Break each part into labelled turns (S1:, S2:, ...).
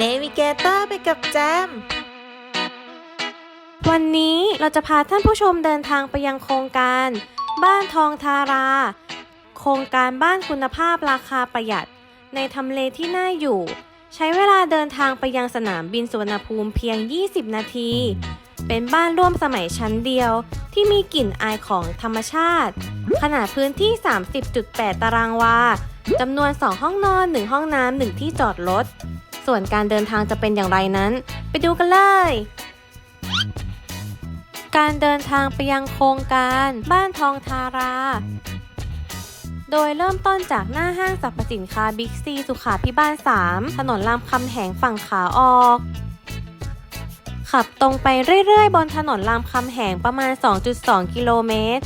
S1: เนวิเกเตอร์ไปกับแจม
S2: วันนี้เราจะพาท่านผู้ชมเดินทางไปยังโครงการ บ้านทองทารา โครงการบ้านคุณภาพราคาประหยัด ในทำเลที่น่าอยู่ ใช้เวลาเดินทางไปยังสนามบินสุวรรณภูมิเพียง 20 นาที เป็นบ้านร่วมสมัยชั้นเดียว ที่มีกลิ่นอายของธรรมชาติ ขนาดพื้นที่ 30.8 ตารางวาจำนวน 2 ห้องนอน 1 ห้องน้ำ 1 ที่จอดรถ ส่วนการเดินทางจะเป็นอย่างไรนั้น ไปดูกันเลย การเดินทางไปยังโครงการบ้านทองทารา โดยเริ่มต้นจากหน้าห้างสรรพสินค้าบิ๊กซีสุขาพิบาล 3 ถนนรามคำแหงฝั่งขาออกขับตรงไปเรื่อยๆ บนถนนรามคำแหงประมาณ 2.2 กิโลเมตร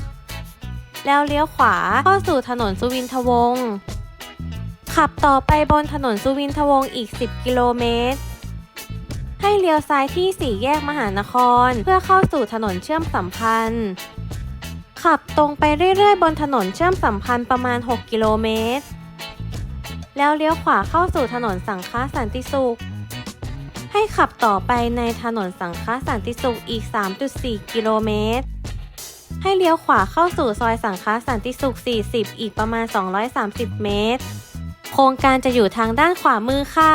S2: แล้วเลี้ยวขวาเข้าสู่ถนนสุวินทวงศ์ ขับต่อไปบนถนนสุวินทวงศ์อีก 10 กิโลเมตร ให้เลี้ยวซ้ายที่สี่แยกมหานคร เพื่อเข้าสู่ถนนเชื่อมสัมพันธ์ ขับตรงไปเรื่อยๆ บนถนนเชื่อมสัมพันธ์ประมาณ 6 กิโลเมตร แล้วเลี้ยวขวาเข้าสู่ถนนสังค้าสันติสุข ให้ขับต่อไปในถนนสังค้าสันติสุขอีก 3.4 กิโลเมตรให้เลี้ยวขวาเข้าสู่ซอยสังค้าสันติสุข 40 อีกประมาณ 230 เมตร โครงการจะอยู่ทางด้านขวามือค่ะ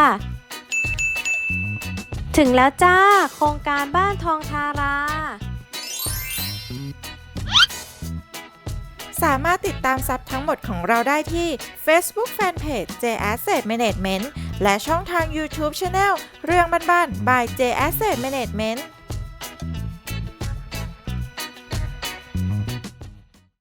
S2: ถึงแล้วจ้า โครงการบ้านทองทารา
S1: สามารถติดตามซับทั้งหมดของเราได้ที่ Facebook Fanpage J Asset Management และช่องทาง YouTube Channel เรื่องบ้านๆ by J Asset Management